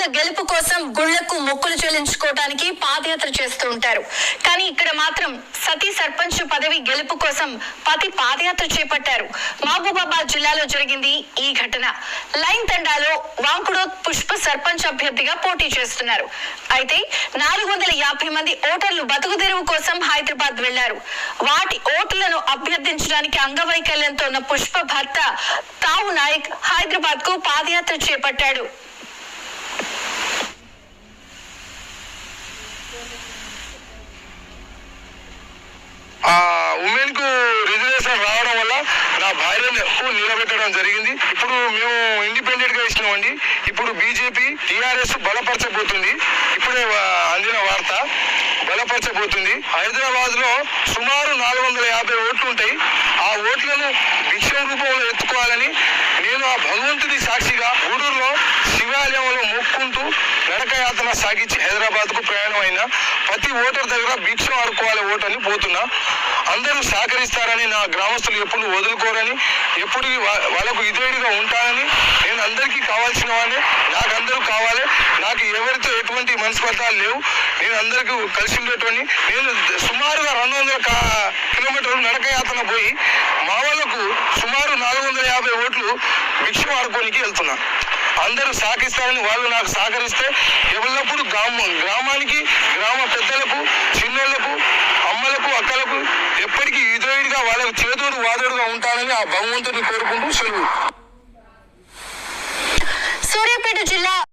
ఎన్నికల గెలుపు కోసం గుళ్ళకు మొక్కులు చెల్లించుకోవడానికి పాదయాత్ర చేస్తూ ఉంటారు. కానీ ఇక్కడ మాత్రం సతీ సర్పంచ్ పదవి గెలుపు కోసం పతి పాదయాత్ర చేపట్టారు. మహబూబాబాద్ జిల్లాలో జరిగింది ఈ ఘటన. లైన్ తండాలో వాంకుడో పుష్ప సర్పంచ్ అభ్యర్థిగా పోటీ చేస్తున్నారు. అయితే నాలుగు వందల యాభై మంది ఓటర్లు బతుకుదెరువు కోసం హైదరాబాద్ వెళ్ళారు. వాటి ఓట్లను అభ్యర్థించడానికి అంగవైకల్యంతో ఉన్న పుష్ప భర్త తావు నాయక్ హైదరాబాద్కు పాదయాత్ర చేపట్టాడు ఆ ఉమెన్కు రిజర్వేషన్ రావడం వల్ల నా భార్యను నిలబెట్టడం జరిగింది. ఇప్పుడు మేము ఇండిపెండెంట్గా ఇచ్చినామండి. ఇప్పుడు బీజేపీ టీఆర్ఎస్ బలపరచబోతుంది. ఇప్పుడే అందిన వార్త బలపరచబోతుంది. హైదరాబాద్లో సుమారు నాలుగు వందల యాభై ఓట్లు ఉంటాయి. ఆ ఓట్లను భిక్షం రూపంలో ఎత్తుకోవాలని నేను ఆ భగవంతుడి సాక్షిగా గూడూరులో శివాలయంలో మొక్కుంటూ నడకయాత్ర సాగించి హైదరాబాద్కు ప్రయాణం అయినా ప్రతి ఓటర్ దగ్గర భిక్షం ఆడుకోవాలి ఓటని పోతున్నా. అందరూ సహకరిస్తారని నా గ్రామస్తులు ఎప్పుడు వదులుకోరని ఎప్పుడు వా- వాళ్ళకు ఇదేడిగా ఉంటానని నేను అందరికీ కావాల్సిన వాడిని నాకు అందరూ కావాలి. నాకు ఎవరితో ఎటువంటి మనస్పర్ధాలు లేవు. నేను అందరికీ కలిసి ఉండేటువంటి నేను సుమారుగా రెండు వందల కిలోమీటర్లు నడక యాత్ర పోయి మా వాళ్ళకు సుమారు నాలుగు వందల యాభై ఓట్లు భిక్షం ఆడుకోనికి వెళ్తున్నా. అందరూ సహకరిస్తారని వాళ్ళు నాకు సహకరిస్తే ఎల్లప్పుడూ గ్రామం గ్రామానికి గ్రామ పెద్దలకు ఎప్పటికీ ఇదోయిడిగా వాళ్ళ చేదోడు వాదోడుగా ఉంటానని ఆ భగవంతుని కోరుకుంటూ సెలవు.